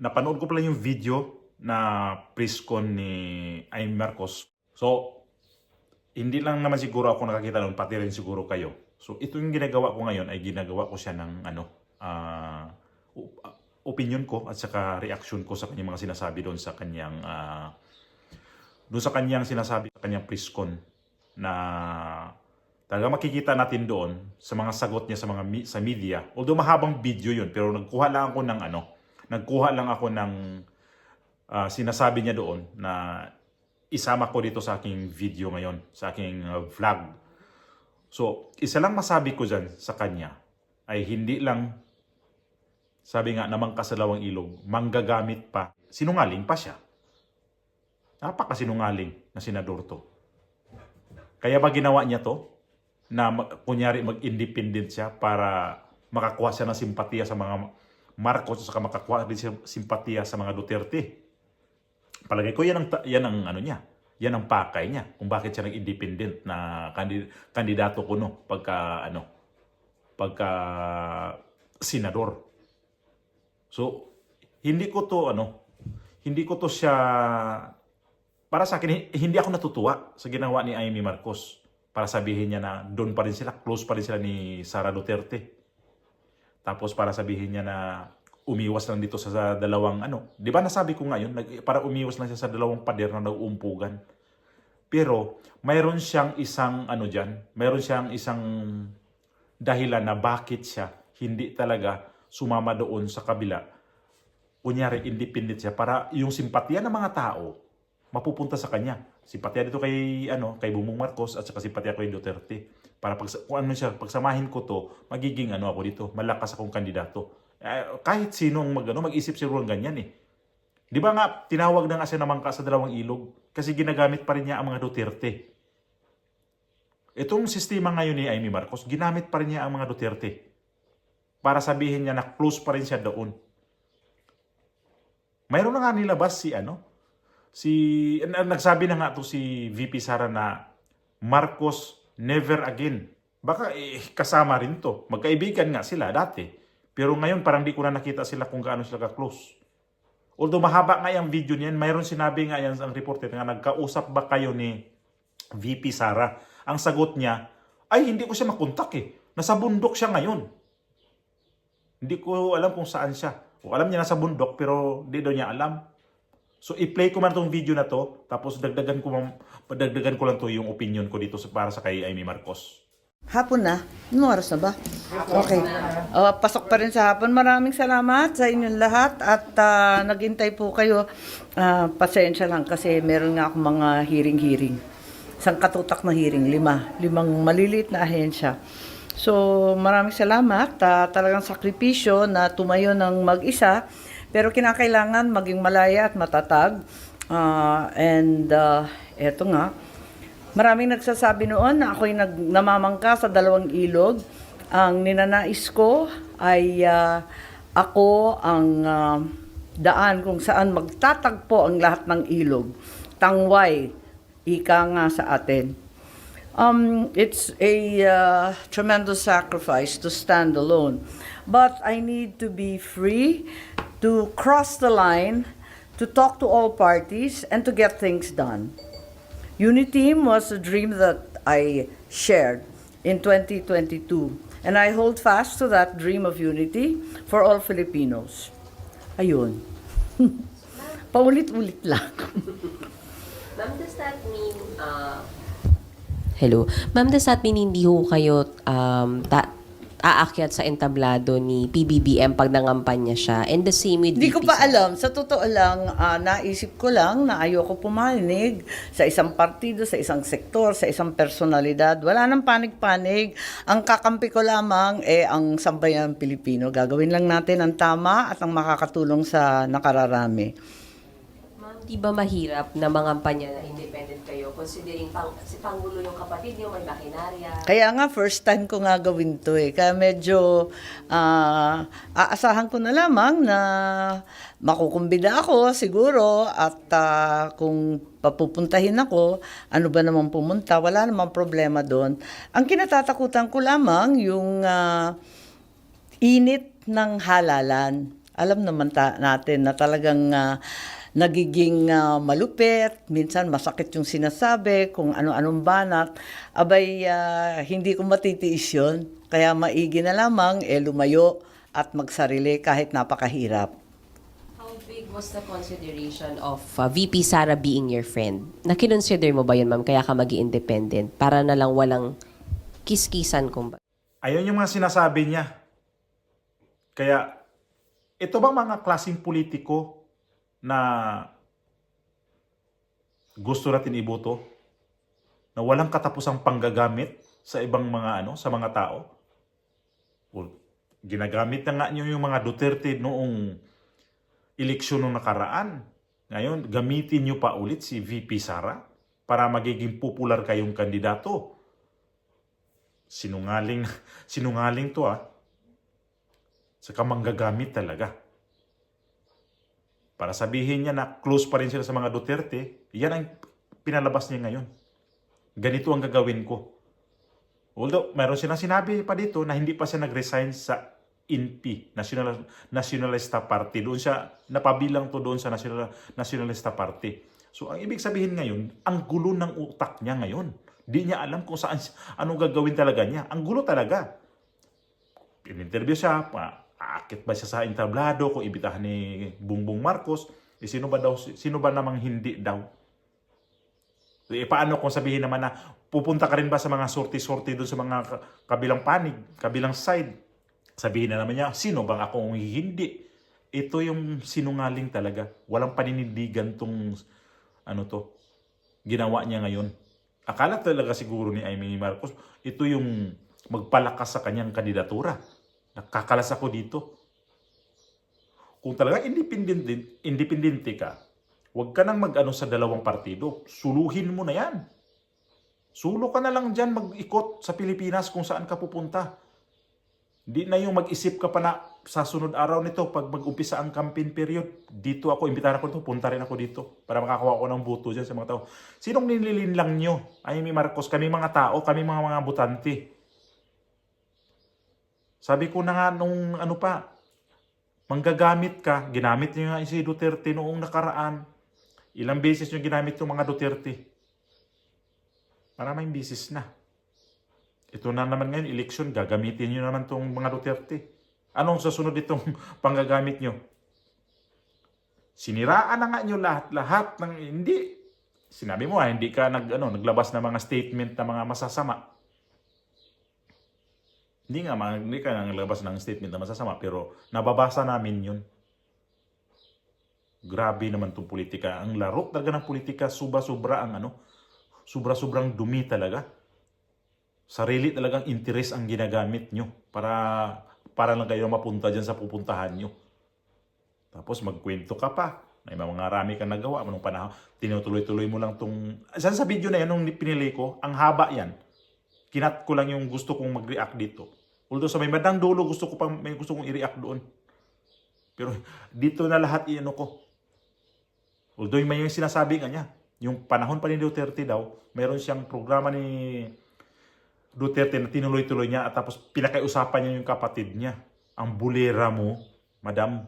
napanood ko pala yung video na press-con ni Aim Marcos. So, hindi lang naman siguro ako nakakita nun, pati rin siguro kayo. So, ito yung ginagawa ko ngayon ay ginagawa ko siya ng ano, ah, opinion ko at saka reaction ko sa kanyang mga sinasabi doon sa kanyang ah, doon sa kanyang sinasabi sa kanyang press-con na talaga makikita natin doon sa mga sagot niya sa mga sa media. Although mahabang video yun, pero nagkuha lang ako ng ano, nagkuha lang ako ng ah, sinasabi niya doon na isama ko dito sa aking video ngayon, sa aking ah, vlog. So, isa lang masabi ko dyan sa kanya ay hindi lang, sabi nga namang kasalawang ilog, manggagamit pa, sinungaling pa siya. Napakasinungaling na senador to. Kaya ba ginawa niya to? Na kunyari mag-independent siya para makakuha siya ng simpatiya sa mga Marcos at makakuha din simpatiya sa mga Duterte. Palagay ko yan ang, yan ang ano niya. Yan ang pakay niya kung bakit siya nag-independent na kandi- kandidato kuno pagka ano pagka senador. So hindi ko to ano hindi ko to siya para sa akin hindi ako natutuwa sa ginawa ni Amy Marcos para sabihin niya na doon pa rin sila close pa rin sila ni Sara Duterte. Tapos para sabihin niya na umiwas lang dito sa, dalawang ano. 'Di ba nasabi ko ngayon nag, para umiwas lang siya sa dalawang pader na nag-uumpugan. Pero mayroon siyang isang ano diyan, mayroon siyang isang dahilan na bakit siya hindi talaga sumama doon sa kabila. Kunyari independent siya para yung simpatya ng mga tao mapupunta sa kanya. Simpatya dito kay ano, kay Bumong Marcos at saka simpatya kay Duterte. Para pag kung ano siya, pagsamahin ko to, magiging ano ako dito, malakas akong kandidato. Eh, kahit sino ang mag, ano, mag-isip siguro ng ganyan eh. Di ba nga, tinawag na nga siya naman ka sa dalawang ilog kasi ginagamit pa rin niya ang mga Duterte. Itong sistema ngayon ni Amy Marcos, ginamit pa rin niya ang mga Duterte para sabihin niya na close pa rin siya doon. Mayroon na nga nilabas si ano, si nagsabi na nga to si VP Sara na Marcos never again. Baka eh, kasama rin to. Magkaibigan nga sila dati. Pero ngayon parang di ko na nakita sila kung gaano sila ka-close. Although mahaba nga yung video niyan, mayroon sinabi nga yan ang reporter nga nagkausap ba kayo ni VP Sara? Ang sagot niya, ay hindi ko siya makontak eh. Nasa bundok siya ngayon. Hindi ko alam kung saan siya. O alam niya nasa bundok pero di daw niya alam. So i-play ko man tong video na to tapos dagdagan ko padagdagan ko lang to yung opinion ko dito sa- para sa kay Amy Marcos. Hapon na? Anong oras na ba? Okay. Uh, pasok pa rin sa hapon. Maraming salamat sa inyong lahat at uh, naghintay po kayo. Ah, pasensya lang kasi meron nga akong mga hearing-hearing. Isang katutak na hearing, lima. Limang maliliit na ahensya. So, maraming salamat. Ah, talagang sakripisyo na tumayo ng mag-isa. Pero kinakailangan maging malaya at matatag. Ah, and uh, eto nga, Maraming nagsasabi noon na ako'y nag, namamangka sa dalawang ilog. Ang ninanais ko ay ah, ako ang ah, daan kung saan magtatagpo ang lahat ng ilog. Tangway, ika nga sa atin. Um, it's a uh, tremendous sacrifice to stand alone. But I need to be free to cross the line, to talk to all parties, and to get things done. Uniteam was a dream that I shared in 2022, and I hold fast to that dream of unity for all Filipinos. Ayun. Paulit-ulit lang. Ma'am, does that mean, uh, Hello. Ma'am, does that mean hindi ho kayo um, ta- aakyat sa entablado ni PBBM pag nangampanya siya? And the same with Hindi ko pa alam. Sa totoo lang, ah, naisip ko lang na ayoko pumanig sa isang partido, sa isang sektor, sa isang personalidad. Wala nang panig-panig. Ang kakampi ko lamang eh ang sambayan Pilipino. Gagawin lang natin ang tama at ang makakatulong sa nakararami. Di ba mahirap na mangampanya na independent kayo considering pang, si Pangulo yung kapatid niyo, may makinarya? Kaya nga, first time ko nga gawin to eh. Kaya medyo ah, aasahan ko na lamang na makukumbida ako siguro at ah, kung papupuntahin ako, ano ba naman pumunta, wala namang problema doon. Ang kinatatakutan ko lamang yung ah, init ng halalan. Alam naman ta- natin na talagang ah, nagiging ah, malupit, minsan masakit yung sinasabi, kung ano-anong banat. Abay, ah, hindi ko matitiis yun. Kaya maigi na lamang, eh, lumayo at magsarili kahit napakahirap. How big was the consideration of uh, VP Sara being your friend? Nakinonsider mo ba yun, ma'am? Kaya ka mag independent Para na lang walang kiskisan kumbaga. Ayun yung mga sinasabi niya. Kaya, ito ba mga klaseng politiko na gusto natin iboto? Na walang katapusang panggagamit sa ibang mga ano, sa mga tao? Well, ginagamit na nga niyo yung mga Duterte noong eleksyon nung nakaraan. Ngayon, gamitin niyo pa ulit si VP Sara para magiging popular kayong kandidato. Sinungaling, sinungaling to ah. Saka manggagamit talaga. Para sabihin niya na close pa rin sila sa mga Duterte, yan ang pinalabas niya ngayon. Ganito ang gagawin ko. Although, meron silang sinabi pa dito na hindi pa siya nag-resign sa INP, National, Nationalista Party. Doon siya, napabilang to doon sa National, Nationalista Party. So, ang ibig sabihin ngayon, ang gulo ng utak niya ngayon. Di niya alam kung saan, anong gagawin talaga niya. Ang gulo talaga. In-interview siya, pa, aakit ba siya sa entablado, kung ibitahan ni Bungbong Marcos, eh, sino ba daw, sino ba namang hindi daw? Eh, paano kung sabihin naman na pupunta ka rin ba sa mga sorti-sorti doon sa mga ka- kabilang panig, kabilang side? Sabihin na naman niya, sino bang ako kung hindi? Ito yung sinungaling talaga. Walang paninindigan tong ano to, ginawa niya ngayon. Akala talaga siguro ni Amy Marcos, ito yung magpalakas sa kanyang kandidatura. Nakakalas ako dito. Kung talaga independent, independente ka, huwag ka nang mag-ano sa dalawang partido. Suluhin mo na yan. Sulo ka na lang dyan mag-ikot sa Pilipinas kung saan ka pupunta. Di na yung mag-isip ka pa na sa sunod araw nito pag mag-umpisa ang campaign period. Dito ako, imbitahan ako dito, punta rin ako dito para makakuha ko ng boto dyan sa mga tao. Sinong nililin lang nyo? Ay, mi Marcos, kami mga tao, kami mga mga butante. Sabi ko na nga nung ano pa, manggagamit ka, ginamit niyo nga si Duterte noong nakaraan. Ilang beses yung ginamit yung mga Duterte. Maraming beses na. Ito na naman ngayon, election, gagamitin nyo naman tong mga Duterte. Anong sasunod itong panggagamit nyo? Siniraan na nga nyo lahat-lahat ng hindi. Sinabi mo ha, hindi ka nag, ano, naglabas ng mga statement na mga masasama. Hindi nga, hindi ka naglabas ng statement na masasama, pero nababasa namin yun. Grabe naman itong politika. Ang laro talaga ng politika, sobra-sobra ang ano, sobra-sobrang dumi talaga. Sarili talagang interes ang ginagamit nyo para para lang kayo mapunta dyan sa pupuntahan nyo. Tapos magkwento ka pa. May mga rami kang nagawa mo nung panahon. Tinutuloy-tuloy mo lang tong... Saan sa video na yan, nung pinili ko, ang haba yan. Kinat ko lang yung gusto kong mag-react dito. Although sa may bandang dulo, gusto ko pang may gusto kong i-react doon. Pero dito na lahat iano ko. Although may yung sinasabi nga niya, yung panahon pa ni Duterte daw, meron siyang programa ni Duterte na tinuloy-tuloy niya at tapos pinakaiusapan niya yung kapatid niya. Ang bulera mo, madam.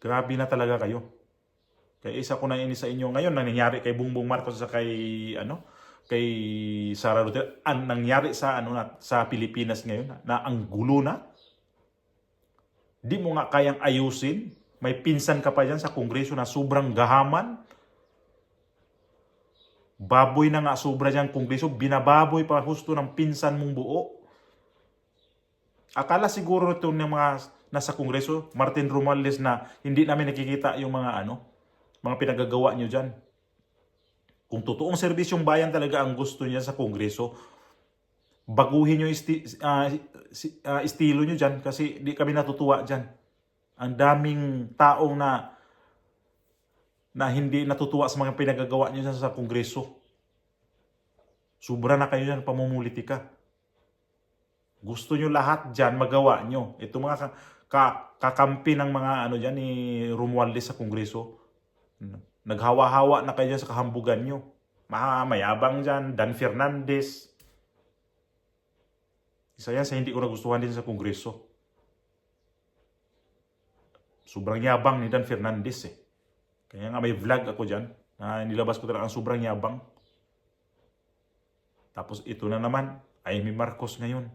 Grabe na talaga kayo. Kaya isa ko na ini sa inyo ngayon, nangyayari kay Bongbong Marcos sa kay ano, kay Sara Duterte, ang nangyari sa ano na, sa Pilipinas ngayon na, na ang gulo na. Di mo nga kayang ayusin. May pinsan ka pa dyan sa Kongreso na sobrang gahaman. Baboy na nga sobra dyan Kongreso. Binababoy pa husto ng pinsan mong buo. Akala siguro ito ng mga nasa Kongreso, Martin Romales na hindi namin nakikita yung mga ano, mga pinagagawa nyo dyan. Kung totoong serbisyong bayan talaga ang gusto niya sa Kongreso, baguhin yung isti, si- ah, estilo nyo dyan kasi di kami natutuwa dyan. Ang daming taong na na hindi natutuwa sa mga pinagagawa dyan sa Kongreso. Sobra na kayo dyan, pamumulitika. Gusto nyo lahat dyan, magawa nyo. Ito mga ka, ka- kakampi ng mga ano dyan ni Romualdez sa Kongreso. Naghawa-hawa na kayo sa kahambugan nyo. Ma- Mayabang dyan, Dan Fernandez. Isa yan sa hindi ko nagustuhan din sa Kongreso. Sobrang yabang ni Dan Fernandez eh. Kaya nga may vlog ako dyan na nilabas ko talaga ang sobrang yabang. Tapos ito na naman, Amy Marcos ngayon.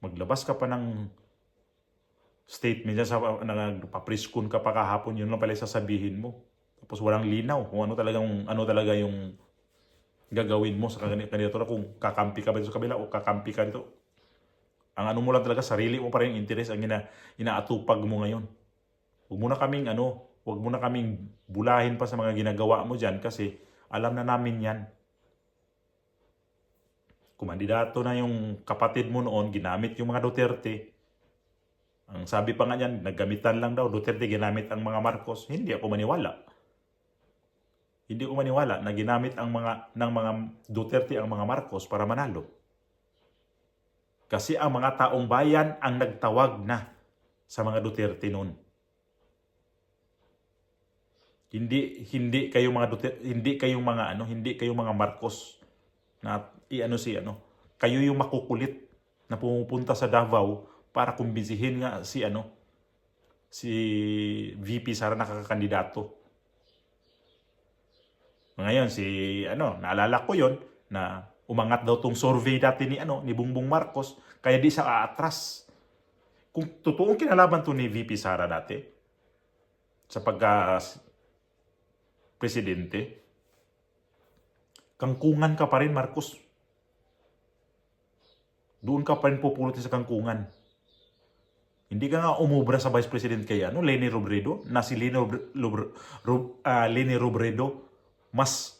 Maglabas ka pa ng statement dyan sa nagpapriskon ka pa kahapon, yun lang pala sasabihin mo. Tapos walang linaw kung ano talagang ano talaga yung gagawin mo sa kandidatura kung kakampi ka ba dito sa kabila o kakampi ka dito. Ang ano mo lang talaga, sarili mo pa rin yung interes ang ina, inaatupag mo ngayon. Huwag mo kaming ano, huwag mo na kaming bulahin pa sa mga ginagawa mo dyan kasi alam na namin yan. Kumandidato na yung kapatid mo noon, ginamit yung mga Duterte. Ang sabi pa nga niyan, naggamitan lang daw, Duterte ginamit ang mga Marcos. Hindi ako maniwala. Hindi ko maniwala na ginamit ang mga ng mga Duterte ang mga Marcos para manalo. Kasi ang mga taong bayan ang nagtawag na sa mga Duterte noon. Hindi hindi kayo mga Duterte, hindi kayo mga ano, hindi kayo mga Marcos na iano si ano. Kayo yung makukulit na pumupunta sa Davao para kumbinsihin nga si ano si VP Sara nakakakandidato. Ngayon si ano, naalala ko 'yon na umangat daw tong survey dati ni ano ni Bongbong Marcos kaya di siya aatras. Kung totoong kinalaban to ni VP Sara dati sa pagka presidente, kangkungan ka pa rin Marcos. Doon ka pa rin pupulutin sa kangkungan. Hindi ka nga umubra sa Vice President kay ano, Leni Robredo, na si Leni, Lobre- Rob- ah, Leni Robredo, mas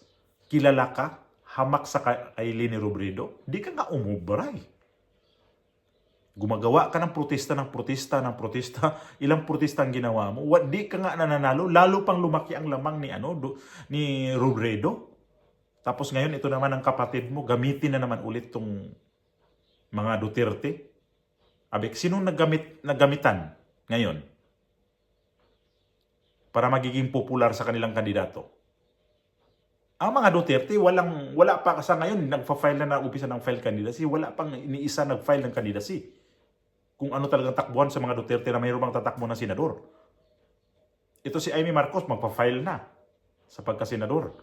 kilala ka, hamak sa ka- kay Leni Robredo, hindi ka nga umubra eh. Gumagawa ka ng protesta ng protesta ng protesta, ilang protesta ang ginawa mo, Wa- di ka nga nananalo, lalo pang lumaki ang lamang ni ano do, ni Robredo. Tapos ngayon ito naman ang kapatid mo, gamitin na naman ulit tong mga Duterte. Abek, sino naggamit, naggamitan ngayon? Para magiging popular sa kanilang kandidato. Ang mga Duterte, walang, wala pa sa ngayon, nagpa-file na na umpisa ng file candidacy, wala pang iniisa nag-file ng candidacy. Kung ano talagang takbuhan sa mga Duterte na mayroon bang tatakbo ng senador. Ito si Amy Marcos, magpa-file na sa pagka-senador.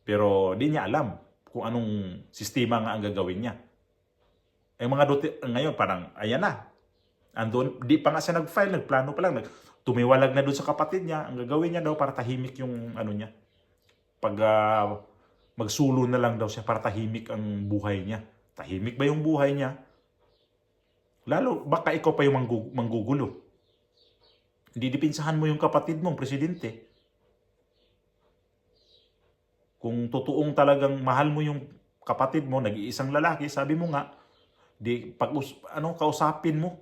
Pero di niya alam kung anong sistema nga ang gagawin niya. Eh mga Duterte, ngayon parang, ayan na. Andun, di pa nga siya nag-file, nagplano pa lang. Tumiwalag na doon sa kapatid niya. Ang gagawin niya daw para tahimik yung ano niya. Pag ah, magsulo na lang daw siya para tahimik ang buhay niya. Tahimik ba yung buhay niya? Lalo, baka ikaw pa yung manggu- manggugulo. Hindi dipinsahan mo yung kapatid mong presidente. Kung totoong talagang mahal mo yung kapatid mo, nag-iisang lalaki, sabi mo nga, di pag ano kausapin mo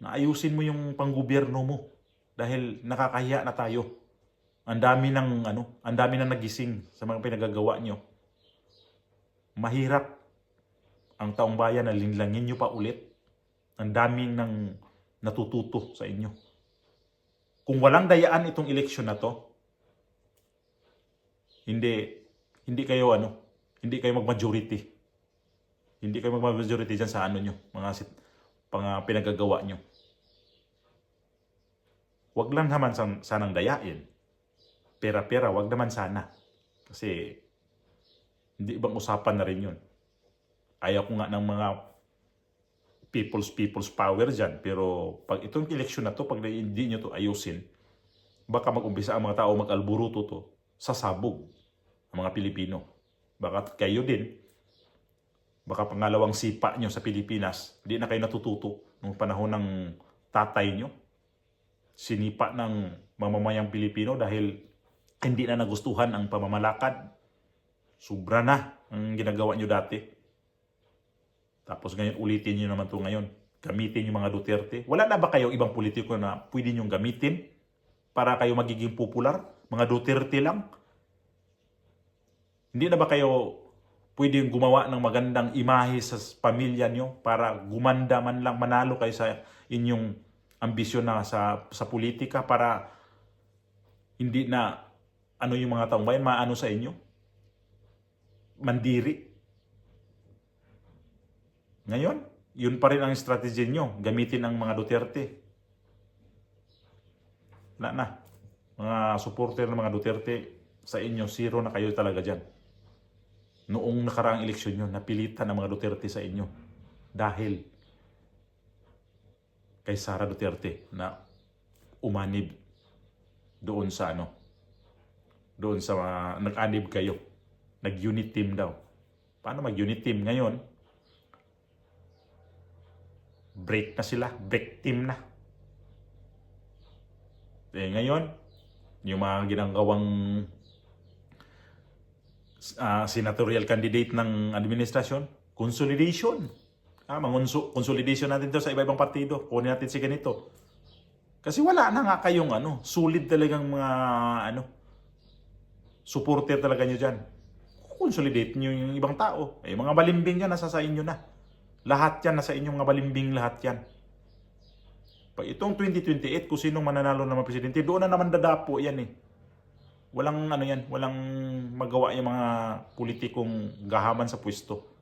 na ayusin mo yung panggobyerno mo dahil nakakahiya na tayo. Ang dami ng ano, ang dami na nagising sa mga pinagagawa nyo. Mahirap ang taong bayan na linlangin nyo pa ulit. Ang daming ng natututo sa inyo. Kung walang dayaan itong eleksyon na to, hindi hindi kayo ano, hindi kayo mag-majority. Hindi kayo mag-majority dyan sa ano nyo, mga sit, pang pinagagawa nyo. Wag lang naman san, sanang dayain. Pera-pera, wag naman sana. Kasi, hindi bang usapan na rin yun. Ayaw ko nga ng mga people's people's power dyan. Pero pag itong eleksyon na to, pag hindi nyo to ayusin, baka mag-umpisa ang mga tao mag-alburuto to sa sabog ang mga Pilipino. Baka kayo din, baka pangalawang sipa nyo sa Pilipinas, hindi na kayo natututo nung panahon ng tatay nyo. Sinipa ng mamamayang Pilipino dahil hindi na nagustuhan ang pamamalakad. Sobra na ang ginagawa nyo dati. Tapos ngayon ulitin nyo naman to ngayon. Gamitin yung mga Duterte. Wala na ba kayo ibang politiko na pwede nyo gamitin para kayo magiging popular? Mga Duterte lang? Hindi na ba kayo pwedeng gumawa ng magandang imahe sa pamilya nyo para gumanda man lang manalo kayo sa inyong ambisyon na sa, sa politika para hindi na ano yung mga taong bayan, maano sa inyo? Mandiri. Ngayon, yun pa rin ang strategy nyo. Gamitin ang mga Duterte. Wala na. Mga supporter ng mga Duterte, sa inyo, zero na kayo talaga dyan. Noong nakaraang eleksyon nyo, napilitan ang mga Duterte sa inyo. Dahil kay Sara Duterte na umanib doon sa ano, doon sa mga- nag-anib kayo. Nag-unit team daw. Paano mag-unit team? Ngayon, break na sila. Break team na. Eh, ngayon, yung mga ginagawang ah, senatorial candidate ng administrasyon, consolidation. Ah, mangunso, consolidation natin to sa iba-ibang partido. Kunin natin si ganito. Kasi wala na nga kayong ano, sulit talagang mga ano, supporter talaga nyo dyan. Consolidate nyo yung ibang tao. Eh, mga balimbing yan, nasa sa inyo na. Lahat yan, nasa inyong mga balimbing lahat yan. Pag itong 2028, kung sinong mananalo naman presidente, doon na naman dadapo yan eh. Walang ano yan, walang magawa yung mga politikong gahaman sa pwesto.